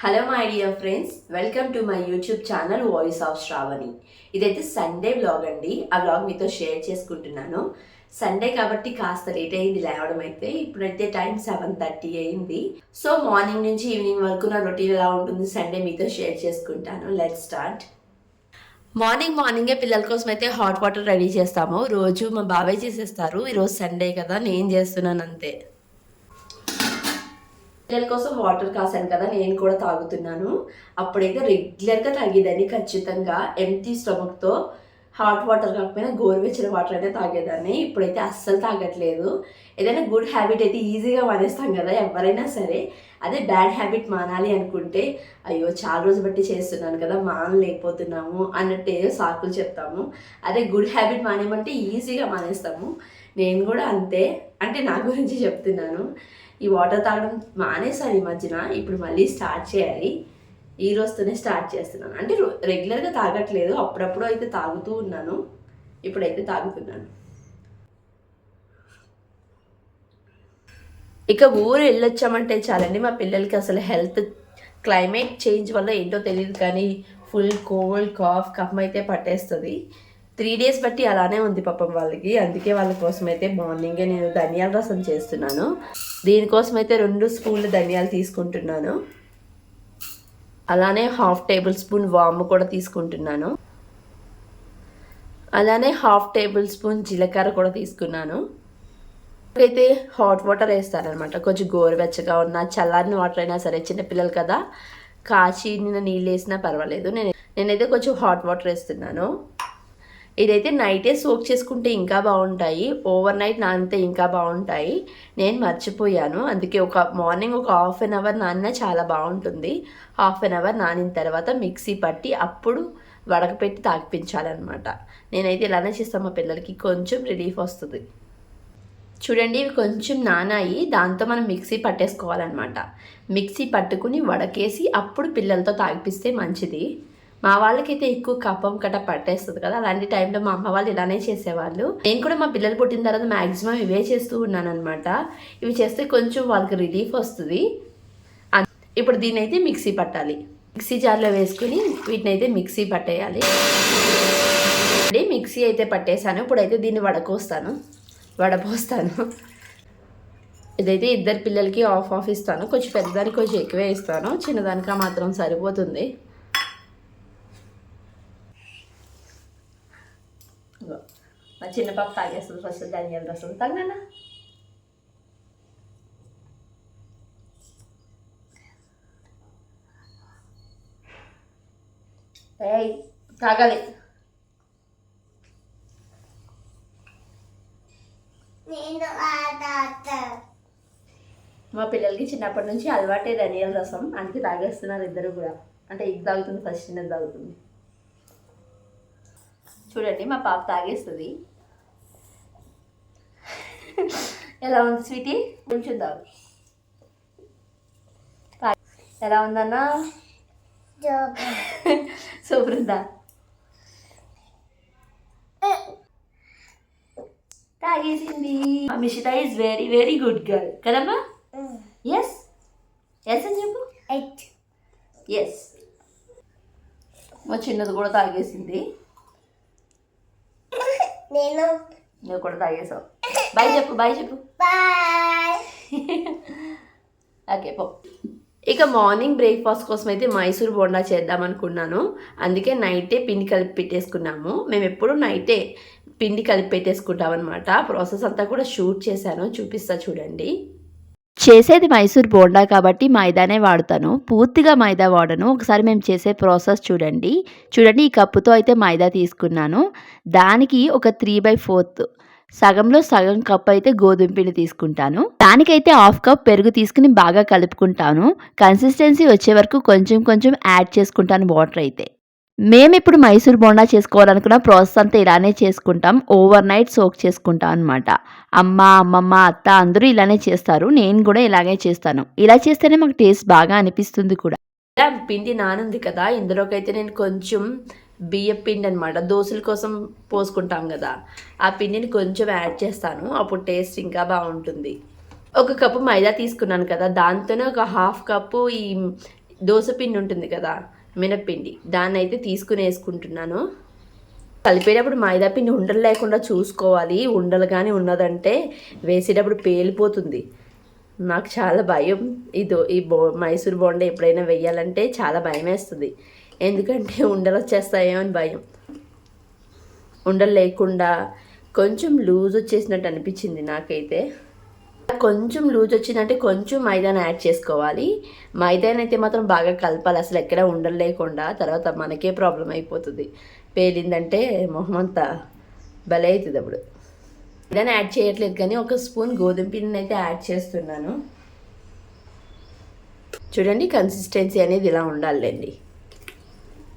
Hello my dear friends welcome to my YouTube channel voice of Sravani ఇదైతే Sunday vlog అండి. ఆ vlog మీతో share చేసుకుంటున్నాను. Sunday కాబట్టి కాస్త లేట్ అయింది లేవడం అయితే. ఇప్పుడైతే టైం సెవెన్ థర్టీ అయింది. సో మార్నింగ్ నుంచి ఈవినింగ్ వరకు నా రొటీన్ ఎలా ఉంటుంది సండే మీతో షేర్ చేసుకుంటాను. లెట్ స్టార్ట్ మార్నింగ్ మార్నింగే పిల్లల కోసం అయితే హాట్ వాటర్ రెడీ చేస్తాము. రోజు మా బాబాయ్ చేసేస్తారు. ఈరోజు సండే కదా. నేను చేస్తున్నాను అంతే. పిల్లల కోసం వాటర్ కాసాను కదా నేను కూడా తాగుతున్నాను. అప్పుడైతే రెగ్యులర్గా తాగేదాన్ని ఖచ్చితంగా ఎంటీ స్టమక్తో. హాట్ వాటర్ కాకపోయినా గోరువెచ్చని వాటర్ అయితే తాగేదాన్ని. ఇప్పుడైతే అస్సలు తాగట్లేదు. ఏదైనా గుడ్ హ్యాబిట్ అయితే ఈజీగా మానేస్తాం కదా ఎవరైనా సరే. అదే బ్యాడ్ హ్యాబిట్ మానాలి అనుకుంటే అయ్యో చాలా రోజు బట్టి చేస్తున్నాను కదా మానలేకపోతున్నాము అన్నట్టు ఏదో సాకులు చెప్తాము. అదే గుడ్ హ్యాబిట్ మానేమంటే ఈజీగా మానేస్తాము. నేను కూడా అంతే. అంటే నా గురించి చెప్తున్నాను. ఈ వాటర్ తాగడం మానేసాను ఈ మధ్యన ఇప్పుడు మళ్ళీ స్టార్ట్ చేయాలి. ఈ రోజుతోనే స్టార్ట్ చేస్తున్నాను. అంటే రెగ్యులర్గా తాగట్లేదు అప్పుడప్పుడు అయితే తాగుతూ ఉన్నాను. ఇప్పుడైతే తాగుతున్నాను. ఇక ఊరు వెళ్ళొచ్చామంటే చాలండి మా పిల్లలకి అసలు హెల్త్ క్లైమేట్ చేంజ్ వల్ల ఏంటో తెలియదు కానీ ఫుల్ కోల్డ్ కాఫ్ కఫ్ అయితే పట్టేస్తుంది. త్రీ డేస్ బట్టి అలానే ఉంది పాపం వాళ్ళకి. అందుకే వాళ్ళ కోసం అయితే మార్నింగే నేను ధనియాల రసం చేస్తున్నాను. దీనికోసం అయితే రెండు స్పూన్లు ధనియాలు తీసుకుంటున్నాను. అలానే హాఫ్ టేబుల్ స్పూన్ వాము కూడా తీసుకుంటున్నాను. అలానే హాఫ్ టేబుల్ స్పూన్ జీలకర్ర కూడా తీసుకున్నాను. అయితే హాట్ వాటర్ వేస్తారనమాట. కొంచెం గోరువెచ్చగా ఉన్న చల్లారిన వాటర్ అయినా సరే చిన్నపిల్లలు కదా కాచి నిన్న నీళ్ళు వేసినా పర్వాలేదు. నేను నేనైతే కొంచెం హాట్ వాటర్ వేస్తున్నాను. ఇదైతే నైటే సోక్ చేసుకుంటే ఇంకా బాగుంటాయి. ఓవర్ నైట్ నానితే ఇంకా బాగుంటాయి. నేను మర్చిపోయాను. అందుకే ఒక మార్నింగ్ ఒక హాఫ్ అన్ అవర్ నానినా చాలా బాగుంటుంది. హాఫ్ అన్ అవర్ నానిన తర్వాత మిక్సీ పట్టి అప్పుడు వడకపెట్టి తాగిపించాలన్నమాట. నేనైతే ఇలానే చేస్తాను మా పిల్లలకి కొంచెం రిలీఫ్ వస్తుంది. చూడండి ఇవి కొంచెం నానాయి. దాంతో మనం మిక్సీ పట్టేసుకోవాలన్నమాట. మిక్సీ పట్టుకుని వడకేసి అప్పుడు పిల్లలతో తాగిపిస్తే మంచిది. మా వాళ్ళకైతే ఎక్కువ కపం కట పట్టేస్తుంది కదా అలాంటి టైంలో మా అమ్మ వాళ్ళు ఇలానే చేసేవాళ్ళు. నేను కూడా మా పిల్లలు పుట్టిన తర్వాత మ్యాక్సిమం ఇవే చేస్తూ ఉన్నాను అనమాట ఇవి చేస్తే కొంచెం వాళ్ళకి రిలీఫ్ వస్తుంది. ఇప్పుడు దీన్ని అయితే మిక్సీ పట్టాలి. మిక్సీ జార్లో వేసుకుని వీటిని అయితే మిక్సీ పట్టేయాలి. అంటే మిక్సీ అయితే పట్టేశాను. ఇప్పుడైతే దీన్ని వడకోస్తాను వడపోస్తాను. ఇదైతే ఇద్దరు పిల్లలకి ఆఫ్ ఆఫ్ ఇస్తాను. కొంచెం పెద్దదానికి కొంచెం ఎక్కువే ఇస్తాను. చిన్నదానికి మాత్రం సరిపోతుంది. మా చిన్న పాప తాగేస్తుంది ఫస్ట్ ధనియాల రసం. తాగనా ఏయ్ తాగాలి. నేను మా పిల్లలకి చిన్నప్పటి నుంచి అలవాటే ధనియాల రసం. అందుకే తాగేస్తున్నారు ఇద్దరు కూడా. అంటే ఇది తాగుతుంది ఫస్ట్ చిన్నది తాగుతుంది. చూడండి మా పాప తాగేస్తుంది. ఎలా ఉంది స్వీటీ? కొంచెం తాగు ఎలా ఉందన్నా? సూపర్ ఉందా? తాగేసింది. Mishita is very very good girl కదమ్మా? ఎస్ ఎస్ అని చెప్పు. ఎయిట్ ఎస్ మా చిన్నది కూడా తాగేసింది. నేను. నువ్వు కూడా తాగేసావు. బాయ్ చెప్పు బాయ్ చెప్పు. బాయ్. ఓకే పో. ఇక మార్నింగ్ బ్రేక్ఫాస్ట్ కోసం అయితే మైసూర్ బోండా చేద్దాం అనుకున్నాను. అందుకే నైటే పిండి కలిపి పెట్టేసుకున్నాము. మేము ఎప్పుడు నైటే పిండి కలిపి పెట్టేసుకుంటాం అనమాట ప్రాసెస్ అంతా కూడా షూట్ చేశాను. చూపిస్తా చూడండి. చేసేది మైసూర్ బోండా కాబట్టి మైదానే వాడతాను. పూర్తిగా మైదా వాడను. ఒకసారి మేము చేసే ప్రాసెస్ చూడండి. చూడండి ఈ కప్పుతో అయితే మైదా తీసుకున్నాను. దానికి ఒక త్రీ బై ఫోర్త్ సగంలో సగం కప్ అయితే గోధుమ పిండి తీసుకుంటాను. దానికైతే హాఫ్ కప్ పెరుగు తీసుకుని బాగా కలుపుకుంటాను. కన్సిస్టెన్సీ వచ్చే వరకు కొంచెం కొంచెం యాడ్ చేసుకుంటాను వాటర్ అయితే. మేము ఇప్పుడు మైసూర్ బోండా చేసుకోవాలనుకున్న ప్రాసెస్ అంతా ఇలానే చేసుకుంటాం. ఓవర్ నైట్ సోక్ చేసుకుంటాం అనమాట అమ్మ అమ్మమ్మ అత్త అందరూ ఇలానే చేస్తారు. నేను కూడా ఇలాగే చేస్తాను. ఇలా చేస్తేనే మాకు టేస్ట్ బాగా అనిపిస్తుంది కూడా. పిండి నానుంది కదా ఇందులోకైతే నేను కొంచెం బియ్య పిండి అనమాట దోశల కోసం పోసుకుంటాం కదా ఆ పిండిని కొంచెం యాడ్ చేస్తాను. అప్పుడు టేస్ట్ ఇంకా బాగుంటుంది. ఒక కప్పు మైదా తీసుకున్నాను కదా దాంతోనే ఒక హాఫ్ కప్పు ఈ దోశ పిండి ఉంటుంది కదా మినప్పిండి. దాన్ని అయితే తీసుకుని వేసుకుంటున్నాను కలిపేటప్పుడు మైదా పిండి ఉండలు లేకుండా చూసుకోవాలి. ఉండలు కానీ ఉన్నదంటే వేసేటప్పుడు పేలిపోతుంది. నాకు చాలా భయం. ఇది ఈ బో మైసూర్ బోండా ఎప్పుడైనా వెయ్యాలంటే చాలా భయం వేస్తుంది ఎందుకంటే ఉండలు వచ్చేస్తాయేమో అని భయం. ఉండలు లేకుండా కొంచెం లూజ్ వచ్చేసినట్టు అనిపించింది నాకైతే. కొంచెం లూజ్ వచ్చిందంటే కొంచెం మైదాన యాడ్ చేసుకోవాలి. మైదాన అయితే మాత్రం బాగా కలపాలి. అసలు ఎక్కడ ఉండలేకుండా తర్వాత మనకే ప్రాబ్లం అయిపోతుంది. పేలిందంటే మొహం అంతా భలే అవుతుంది అప్పుడు. మైదాన యాడ్ చేయట్లేదు కానీ ఒక స్పూన్ గోధుమ పిండిని అయితే యాడ్ చేస్తున్నాను. చూడండి కన్సిస్టెన్సీ అనేది ఇలా ఉండాలండి.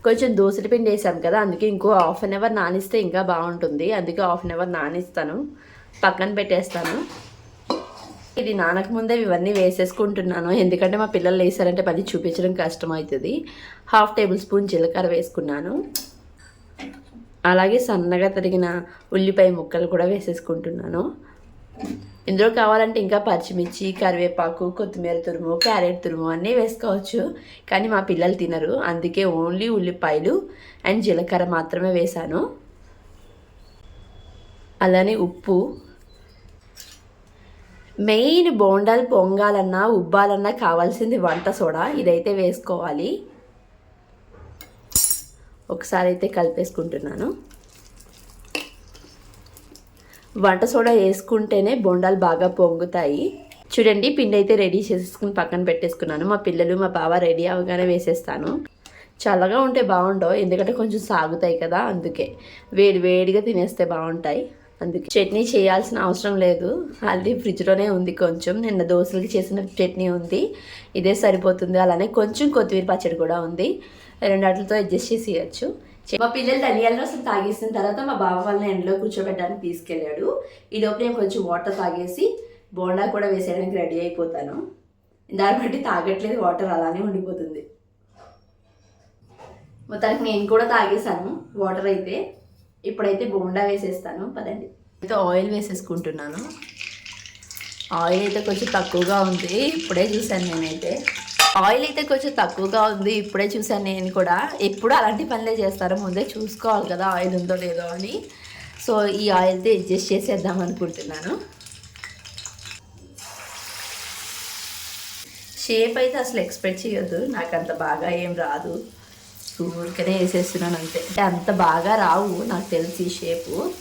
కొంచెం దోసల పిండి వేసాం కదా అందుకే ఇంకో హాఫ్ అన్ అవర్ నానిస్తే ఇంకా బాగుంటుంది. అందుకే హాఫ్ అన్ అవర్ నానిస్తాను. పక్కన పెట్టేస్తాను. ఇది నానక ముందే ఇవన్నీ వేసేసుకుంటున్నాను. ఎందుకంటే మా పిల్లలు వేసారంటే పది చూపించడం కష్టం అవుతుంది హాఫ్ టేబుల్ స్పూన్ జీలకర్ర వేసుకున్నాను. అలాగే సన్నగా తరిగిన ఉల్లిపాయ ముక్కలు కూడా వేసేసుకుంటున్నాను. ఇందులో కావాలంటే ఇంకా పచ్చిమిర్చి కరివేపాకు కొత్తిమీర తురుము క్యారెట్ తురుము అన్నీ వేసుకోవచ్చు. కానీ మా పిల్లలు తినరు. అందుకే ఓన్లీ ఉల్లిపాయలు అండ్ జీలకర్ర మాత్రమే వేశాను. అలానే ఉప్పు మెయిన్ బోండాలు పొంగాలన్నా ఉబ్బాలన్నా కావాల్సింది వంట సోడా. ఇదైతే వేసుకోవాలి. ఒకసారి అయితే కలిపేసుకుంటున్నాను. వంట సోడా వేసుకుంటేనే బొండాలు బాగా పొంగుతాయి. చూడండి పిండి అయితే రెడీ చేసేసుకుని పక్కన పెట్టేసుకున్నాను. మా పిల్లలు మా బావ రెడీ అవగానే వేసేస్తాను. చల్లగా ఉంటే బాగుండవు ఎందుకంటే కొంచెం సాగుతాయి కదా అందుకే. వేడి వేడిగా తినేస్తే బాగుంటాయి. అందుకే చట్నీ చేయాల్సిన అవసరం లేదు. ఆల్రెడీ ఫ్రిడ్జ్లోనే ఉంది కొంచెం. నిన్న దోశలకి చేసిన చట్నీ ఉంది. ఇదే సరిపోతుంది. అలానే కొంచెం కొత్తిమీర పచ్చడి కూడా ఉంది. రెండాటితో అడ్జస్ట్ చేసి ఇవ్వచ్చు మా పిల్లలు ధనియాల రసం తాగేసిన తర్వాత మా బావ వాళ్ళని ఎండలో కూర్చోబెట్టడానికి తీసుకెళ్ళాడు. ఈ నేను కొంచెం వాటర్ తాగేసి బోండా కూడా వేసేయడానికి రెడీ అయిపోతాను. దాన్ని బట్టి తాగట్లేదు. వాటర్ అలానే ఉండిపోతుంది. మొత్తానికి నేను కూడా తాగేసాను వాటర్ అయితే ఇప్పుడైతే బోండా వేసేస్తాను పదండి. అయితే ఆయిల్ వేసేసుకుంటున్నాను. ఆయిల్ అయితే కొంచెం తక్కువగా ఉంది ఇప్పుడే చూశాను నేనైతే. ఆయిల్ అయితే కొంచెం తక్కువగా ఉంది ఇప్పుడే చూశాను నేను కూడా. ఎప్పుడు అలాంటి పనులే చేస్తారు ముందే చూసుకోవాలి కదా ఆయిల్ ఉందో లేదో అని. సో ఈ ఆయిల్తో అడ్జస్ట్ చేసేద్దాం అనుకుంటున్నాను. షేప్ అయితే అసలు ఎక్స్పెక్ట్ చేయొద్దు నాకు అంత బాగా ఏం రాదు. ఊరికనే వేసేస్తున్నాను అంతే అంటే అంత బాగా రావు నాకు తెలిసి షేపు.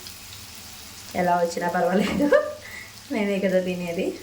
ఎలా వచ్చినా పర్వాలేదు. నేనే కదా తినేది.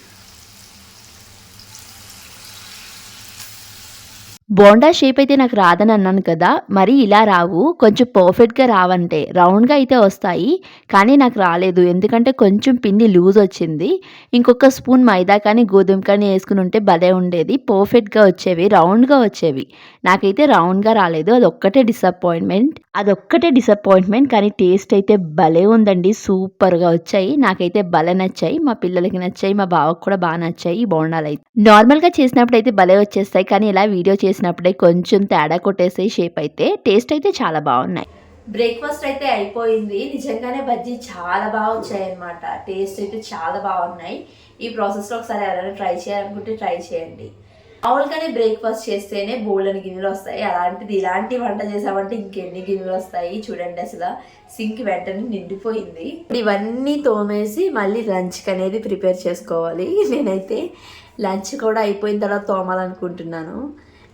బోండా షేప్ అయితే నాకు రాదని అన్నాను కదా మరి ఇలా రావు కొంచెం పర్ఫెక్ట్గా రావంటే రౌండ్గా అయితే వస్తాయి కానీ నాకు రాలేదు ఎందుకంటే కొంచెం పిండి లూజ్ వచ్చింది. ఇంకొక స్పూన్ మైదా కానీ గోధుమ కానీ వేసుకుని ఉంటే భలే ఉండేది పర్ఫెక్ట్గా వచ్చేవి రౌండ్గా వచ్చేవి. నాకైతే రౌండ్గా రాలేదు అదొక్కటే డిసప్పాయింట్మెంట్ అదొక్కటే డిసప్పాయింట్మెంట్ కానీ టేస్ట్ అయితే భలే ఉందండి సూపర్గా వచ్చాయి. నాకైతే భలే నచ్చాయి మా పిల్లలకి నచ్చాయి మా బావకు కూడా బాగా నచ్చాయి ఈ బోండాలు అయితే. నార్మల్గా చేసినప్పుడు అయితే భలే వచ్చేస్తాయి కానీ ఇలా వీడియో చేసిన చేసినప్పుడే కొంచెం తేడా కొట్టేసే షేప్ అయితే టేస్ట్ అయితే చాలా బాగున్నాయి. బ్రేక్ఫాస్ట్ అయితే అయిపోయింది. నిజంగానే బజ్జీ చాలా బాగా వచ్చాయి అనమాట టేస్ట్ అయితే చాలా బాగున్నాయి. ఈ ప్రాసెస్లో ఒకసారి ఎవరైనా ట్రై చేయాలనుకుంటే ట్రై చేయండి. మామూలుగానే బ్రేక్ఫాస్ట్ చేస్తేనే బోల్డని గిన్నెలు వస్తాయి. అలాంటిది ఇలాంటి వంట చేసామంటే ఇంకెన్ని గిన్నెలు వస్తాయి చూడండి అసలు. సింక్ వెంటనే నిండిపోయింది. ఇవన్నీ తోమేసి మళ్ళీ లంచ్కి అనేది ప్రిపేర్ చేసుకోవాలి. నేనైతే లంచ్ కూడా అయిపోయిన తర్వాత తోమాలనుకుంటున్నాను.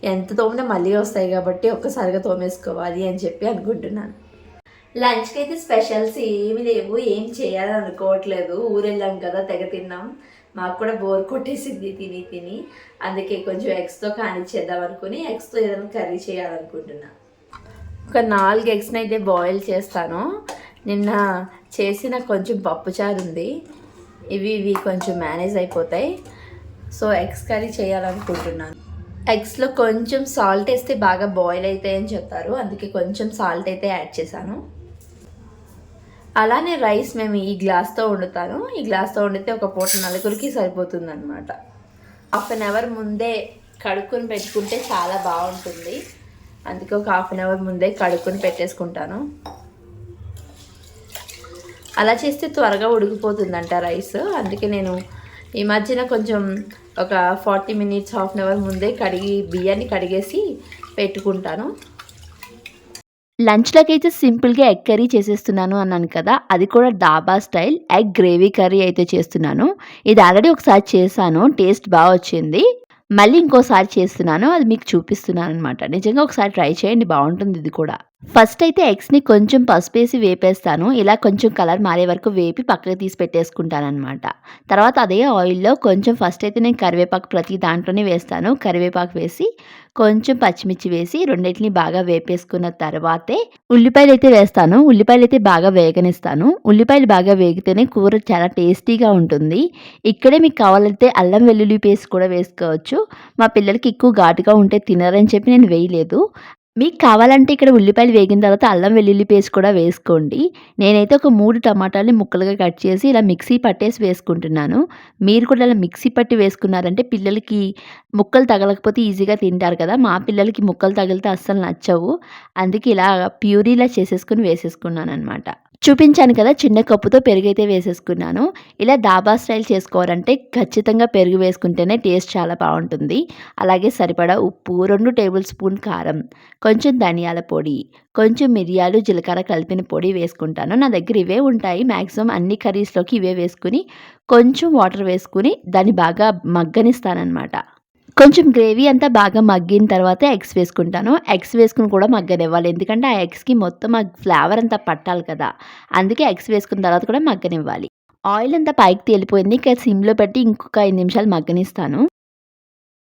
ఎంత తోమినా మళ్ళీ వస్తాయి కాబట్టి ఒక్కసారిగా తోమేసుకోవాలి అని చెప్పి అనుకుంటున్నాను. లంచ్కి అయితే స్పెషల్స్ ఏమి లేవు ఏం చేయాలని అనుకోవట్లేదు. ఊరు వెళ్ళాం కదా తెగ తిన్నాం. మాకు కూడా బోర్ కొట్టేసింది తిని తిని. అందుకే కొంచెం ఎగ్స్తో కానిచ్చేద్దాం అనుకుని ఎగ్స్తో ఏదైనా కర్రీ చేయాలనుకుంటున్నా. ఒక నాలుగు ఎగ్స్ని అయితే బాయిల్ చేస్తాను. నిన్న చేసిన కొంచెం పప్పుచారు ఉంది. ఇవి ఇవి కొంచెం మేనేజ్ అయిపోతాయి. సో ఎగ్స్ కర్రీ చేయాలనుకుంటున్నాను. ఎగ్స్లో కొంచెం సాల్ట్ వేస్తే బాగా బాయిల్ అవుతాయని చెప్తారు అందుకే కొంచెం సాల్ట్ అయితే యాడ్ చేశాను. అలానే రైస్ మేము ఈ గ్లాస్తో వండుతాను. ఈ గ్లాస్తో వండితే ఒక పూట నలుగురికి సరిపోతుంది అనమాట హాఫ్ అన్ అవర్ ముందే కడుక్కొని పెట్టుకుంటే చాలా బాగుంటుంది. అందుకే ఒక హాఫ్ అన్ అవర్ ముందే కడుక్కొని పెట్టేసుకుంటాను. అలా చేస్తే త్వరగా ఉడికిపోతుందంట రైస్. అందుకే నేను ఈ మధ్యన కొంచెం ఒక forty minutes half an hour ముందే కడిగి బియ్యాన్ని కడిగేసి పెట్టుకుంటాను. లంచ్లోకి అయితే సింపుల్గా ఎగ్ కర్రీ చేసేస్తున్నాను అన్నాను కదా అది కూడా డాబా స్టైల్. ఎగ్ గ్రేవీ కర్రీ అయితే చేస్తున్నాను. ఇది ఆల్రెడీ ఒకసారి చేశాను టేస్ట్ బాగా వచ్చింది. మళ్ళీ ఇంకోసారి చేస్తున్నాను అది మీకు చూపిస్తున్నాను అనమాట నిజంగా ఒకసారి ట్రై చేయండి బాగుంటుంది ఇది కూడా. ఫస్ట్ అయితే ఎగ్స్ని కొంచెం పసుపు వేసి వేపేస్తాను. ఇలా కొంచెం కలర్ మారే వరకు వేపి పక్కకి తీసి పెట్టేసుకుంటాను అనమాట తర్వాత అదే ఆయిల్లో కొంచెం ఫస్ట్ అయితే నేను కరివేపాకు ప్రతి దాంట్లోనే వేస్తాను. కరివేపాకు వేసి కొంచెం పచ్చిమిర్చి వేసి రెండింటిని బాగా వేపేసుకున్న తర్వాతే ఉల్లిపాయలు అయితే వేస్తాను. ఉల్లిపాయలు అయితే బాగా వేగనిస్తాను. ఉల్లిపాయలు బాగా వేగితేనే కూర చాలా టేస్టీగా ఉంటుంది. ఇక్కడే మీకు కావాలంటే అల్లం వెల్లుల్లి పేస్ట్ కూడా వేసుకోవచ్చు. మా పిల్లలకి ఎక్కువ ఘాటుగా ఉంటే తినరని చెప్పి నేను వేయలేదు. మీకు కావాలంటే ఇక్కడ ఉల్లిపాయలు వేగిన తర్వాత అల్లం వెల్లుల్లి పేస్ట్ కూడా వేసుకోండి. నేనైతే ఒక మూడు టమాటాలని ముక్కలుగా కట్ చేసి ఇలా మిక్సీ పట్టేసి వేసుకుంటున్నాను. మీరు కూడా ఇలా మిక్సీ పట్టి వేసుకున్నారంటే పిల్లలకి ముక్కలు తగలకపోతే ఈజీగా తింటారు కదా. మా పిల్లలకి ముక్కలు తగిలితే అస్సలు నచ్చవు. అందుకే ఇలా ప్యూరీలా చేసేసుకుని వేసేసుకున్నాను అనమాట చూపించాను కదా చిన్న కప్పుతో పెరుగు అయితే వేసేసుకున్నాను. ఇలా దాబా స్టైల్ చేసుకోవాలంటే ఖచ్చితంగా పెరుగు వేసుకుంటేనే టేస్ట్ చాలా బాగుంటుంది. అలాగే సరిపడా ఉప్పు రెండు టేబుల్ స్పూన్ కారం కొంచెం ధనియాల పొడి కొంచెం మిరియాలు జీలకర్ర కలిపిన పొడి వేసుకుంటాను. నా దగ్గర ఇవే ఉంటాయి. మ్యాక్సిమం అన్ని కర్రీస్లోకి ఇవే వేసుకుని కొంచెం వాటర్ వేసుకుని దాన్ని బాగా మగ్గనిస్తానమాట కొంచెం గ్రేవీ అంతా బాగా మగ్గిన తర్వాత ఎగ్స్ వేసుకుంటాను. ఎగ్స్ వేసుకుని కూడా మగ్గనివ్వాలి. ఎందుకంటే ఆ ఎగ్స్కి మొత్తం ఆ ఫ్లేవర్ అంతా పట్టాలి కదా. అందుకే ఎగ్స్ వేసుకున్న తర్వాత కూడా మగ్గనివ్వాలి. ఆయిల్ అంతా పైకి తేలిపోయింది. ఇక సిమ్లో పెట్టి ఇంకొక ఐదు నిమిషాలు మగ్గనిస్తాను.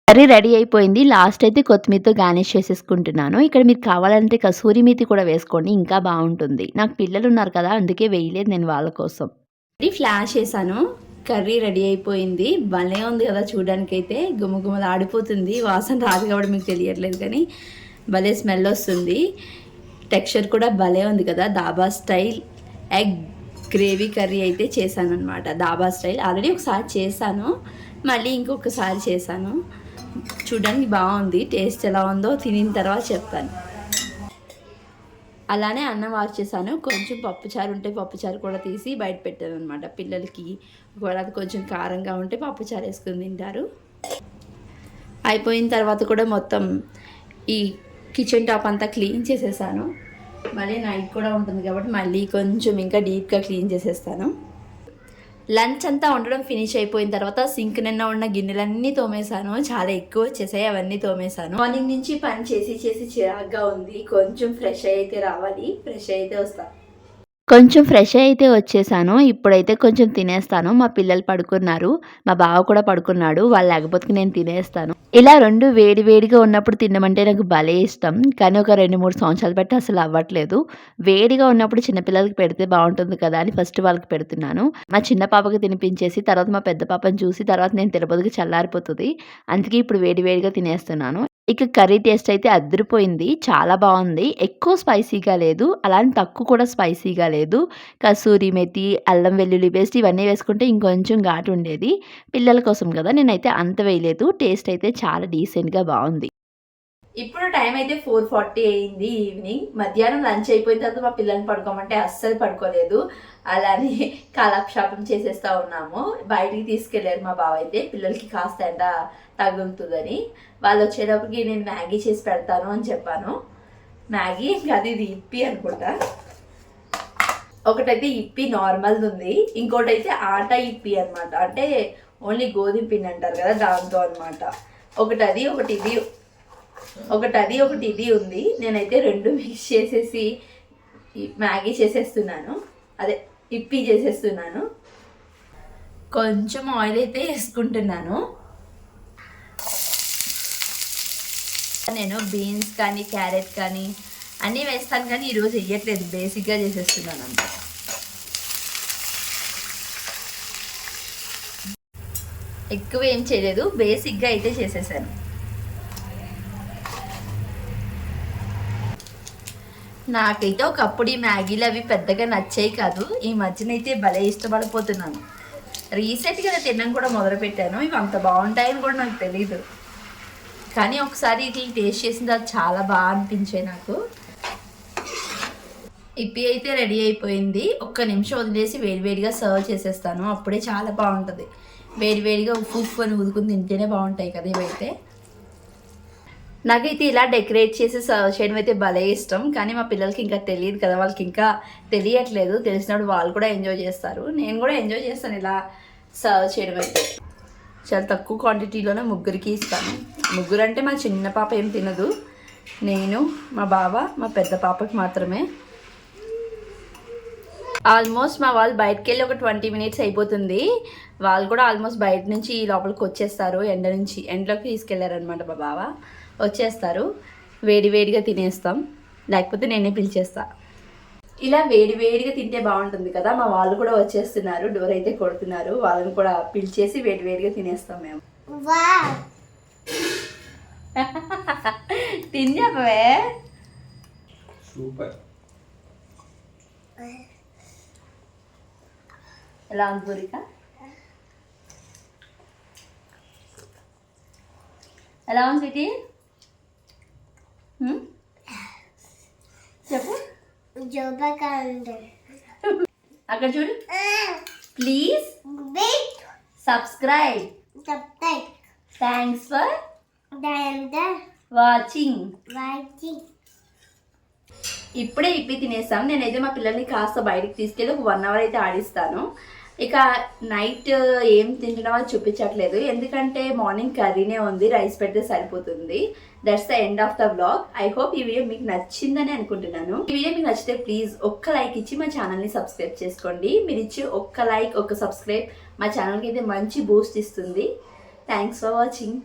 కర్రీ రెడీ అయిపోయింది. లాస్ట్ అయితే కొత్తిమీరతో గార్నిష్ చేసేసుకుంటున్నాను. ఇక్కడ మీరు కావాలంటే కసూరి మీతి కూడా వేసుకోండి. ఇంకా బాగుంటుంది. నాకు పిల్లలు ఉన్నారు కదా అందుకే వేయలేదు నేను వాళ్ళ కోసం. ఫ్లాష్ చేశాను. కర్రీ రెడీ అయిపోయింది. భలే ఉంది కదా చూడడానికి అయితే గుమ్మగుమ్మలు ఆడిపోతుంది. వాసన రాదు కాబట్టి మీకు తెలియట్లేదు కానీ భలే స్మెల్ వస్తుంది. టెక్స్చర్ కూడా భలే ఉంది కదా. Dhaba style egg gravy curry అయితే చేశాను అనమాట దాబా స్టైల్. ఆల్రెడీ ఒకసారి చేశాను. మళ్ళీ ఇంకొకసారి చేశాను. చూడడానికి బాగుంది. టేస్ట్ ఎలా ఉందో తినిన తర్వాత చెప్తాను. అలానే అన్నం వాష్ చేశాను కొంచెం పప్పుచారు ఉంటే పప్పుచారు కూడా తీసి బయట పెట్టాను అనమాట పిల్లలకి ఒకవేళ అది కొంచెం కారంగా ఉంటే పప్పుచారు వేసుకుని తింటారు. అయిపోయిన తర్వాత కూడా మొత్తం ఈ కిచెన్ టాప్ అంతా క్లీన్ చేసేసాను. మళ్ళీ నైట్ కూడా ఉంటుంది కాబట్టి మళ్ళీ కొంచెం ఇంకా డీప్గా క్లీన్ చేసేస్తాను. లంచ్ అంతా ఉండడం ఫినిష్ అయిపోయిన తర్వాత సింక్ నిన్న ఉన్న గిన్నెలన్నీ తోమేశాను. చాలా ఎక్కువ వచ్చేసాయి అవన్నీ తోమేశాను. మార్నింగ్ నుంచి పని చేసి చేసి చిరాగ్గా ఉంది. కొంచెం ఫ్రెష్ అయితే రావాలి. ఫ్రెష్ అయితే వస్తాను కొంచెం ఫ్రెష్ అయితే వచ్చేసాను. ఇప్పుడైతే కొంచెం తినేస్తాను. మా పిల్లలు పడుకున్నారు. మా బావ కూడా పడుకున్నాడు. వాళ్ళు లేకపోతే నేను తినేస్తాను. ఇలా రెండు వేడి వేడిగా ఉన్నప్పుడు తినమంటే నాకు భలే ఇష్టం. కానీ ఒక రెండు మూడు సంవత్సరాలు బట్టి అసలు అవ్వట్లేదు. వేడిగా ఉన్నప్పుడు చిన్నపిల్లలకి పెడితే బాగుంటుంది కదా అని ఫస్ట్ వాళ్ళకి పెడుతున్నాను. మా చిన్న పాపకి తినిపించేసి తర్వాత మా పెద్ద పాపని చూసి తర్వాత నేను తిరుపతికి చల్లారిపోతుంది. అందుకే ఇప్పుడు వేడి వేడిగా తినేస్తున్నాను. ఇక కర్రీ టేస్ట్ అయితే అదిరిపోయింది. చాలా బాగుంది. ఎక్కువ స్పైసీగా లేదు. అలానే తక్కువ కూడా స్పైసీగా లేదు. కసూరి మెతి అల్లం వెల్లుల్లి పేస్ట్ ఇవన్నీ వేసుకుంటే ఇంకొంచెం ఘాటు ఉండేది. పిల్లల కోసం కదా నేనైతే అంత వేయలేదు. టేస్ట్ అయితే చాలా డీసెంట్గా బాగుంది. ఇప్పుడు టైం అయితే ఫోర్ ఫార్టీ అయింది ఈవినింగ్. మధ్యాహ్నం లంచ్ అయిపోయిన తర్వాత మా పిల్లల్ని పడుకోమంటే అస్సలు పడుకోలేదు. అలానే కాలక్షేపం చేసేస్తా ఉన్నాము. బయటికి తీసుకెళ్ళారు మా బావ అయితే పిల్లలకి కాస్త ఎండ తగులుతుందని. వాళ్ళు వచ్చేటప్పటికి నేను మ్యాగీ చేసి పెడతాను అని చెప్పాను. మ్యాగీ ఇంకా అది ఇది ఇప్పి అనుకుంటా. ఒకటైతే ఇప్పి నార్మల్ది ఉంది. ఇంకోటి అయితే ఆట ఇప్పి అనమాట అంటే ఓన్లీ గోధుమ పిండి అంటారు కదా దాంతో అనమాట ఒకటి అది ఒకటి ఇది ఒకటి అది ఒకటి ఇది ఉంది. నేనైతే రెండు మిక్స్ చేసేసి మ్యాగీ చేసేస్తున్నాను. అదే ఇప్పి చేసేస్తున్నాను. కొంచెం ఆయిల్ అయితే వేసుకుంటున్నాను. నేను బీన్స్ కానీ క్యారెట్ కానీ అన్నీ వేస్తాను కానీ ఈరోజు వేయట్లేదు. బేసిక్గా చేసేస్తున్నాను అంత. ఎక్కువ ఏం చేయలేదు. బేసిక్గా అయితే చేసేసాను. నాకైతే ఒకప్పుడు ఈ మ్యాగీలు అవి పెద్దగా నచ్చాయి కాదు. ఈ మధ్యనైతే భలే ఇష్టపడిపోతున్నాను. రీసెంట్గా తినడం కూడా మొదలుపెట్టాను. ఇవి అంత బాగుంటాయని కూడా నాకు తెలీదు. కానీ ఒకసారి వీటిని టేస్ట్ చేసిన తర్వాత చాలా బాగా అనిపించాయి నాకు. ఇప్పి అయితే రెడీ అయిపోయింది. ఒక్క నిమిషం వదిలేసి వేడివేడిగా సర్వ్ చేసేస్తాను. అప్పుడే చాలా బాగుంటుంది. వేడివేడిగా ఉప్పు ఉప్పు అని ఉదుకుని తింటేనే బాగుంటాయి కదా ఇవైతే. నాకైతే ఇలా డెకరేట్ చేసి సర్వ్ చేయడం అయితే భలే ఇష్టం. కానీ మా పిల్లలకి ఇంకా తెలియదు కదా వాళ్ళకి ఇంకా తెలియట్లేదు. తెలిసినప్పుడు వాళ్ళు కూడా ఎంజాయ్ చేస్తారు. నేను కూడా ఎంజాయ్ చేస్తాను ఇలా సర్వ్ చేయడం అయితే చాలా తక్కువ క్వాంటిటీలోనే ముగ్గురికి ఇస్తాను. ముగ్గురు అంటే మా చిన్న పాప ఏం తినదు. నేను మా బావ మా పెద్ద పాపకి మాత్రమే. ఆల్మోస్ట్ మా వాళ్ళు బయటకు వెళ్ళి ఒక ట్వంటీ మినిట్స్ అయిపోతుంది. వాళ్ళు కూడా ఆల్మోస్ట్ బయట నుంచి లోపలికి వచ్చేస్తారు. ఎండ నుంచి ఎండలోకి తీసుకెళ్ళారనమాట మా బావ. వచ్చేస్తారు. వేడి వేడిగా తినేస్తాం. లేకపోతే నేనే పిలిచేస్తా. ఇలా వేడి వేడిగా తింటే బాగుంటుంది కదా. మా వాళ్ళు కూడా వచ్చేస్తున్నారు. డోర్ అయితే కొడుతున్నారు. వాళ్ళని కూడా పిలిచేసి వేడి వేడిగా తినేస్తాం మేము. వావ్. తిని చెప్పవే సూపర్. ఎలా ఉంది పూరిక ఎలా ఉంది? చెప్పు అక్కడ చూడు please subscribe thanks for watching ఇప్పుడే ఇప్పి తినేసాం. నేనైతే మా పిల్లల్ని కాస్త బయటికి తీసుకెళ్ళి ఒక వన్ అవర్ అయితే ఆడిస్తాను. ఇక నైట్ ఏం తింటున్నామో అది చూపించట్లేదు. ఎందుకంటే మార్నింగ్ కర్రీనే ఉంది రైస్ పెడితే సరిపోతుంది. That's the end of the blog I hope ఈ వీడియో మీకు నచ్చిందని అనుకుంటున్నాను. ఈ వీడియో మీకు నచ్చితే ప్లీజ్ ఒక్క లైక్ ఇచ్చి మా ఛానల్ని సబ్స్క్రైబ్ చేసుకోండి. మీరు ఇచ్చి ఒక్క లైక్ ఒక్క సబ్స్క్రైబ్ మా ఛానల్కి అయితే మంచి బూస్ట్ ఇస్తుంది. Thanks for watching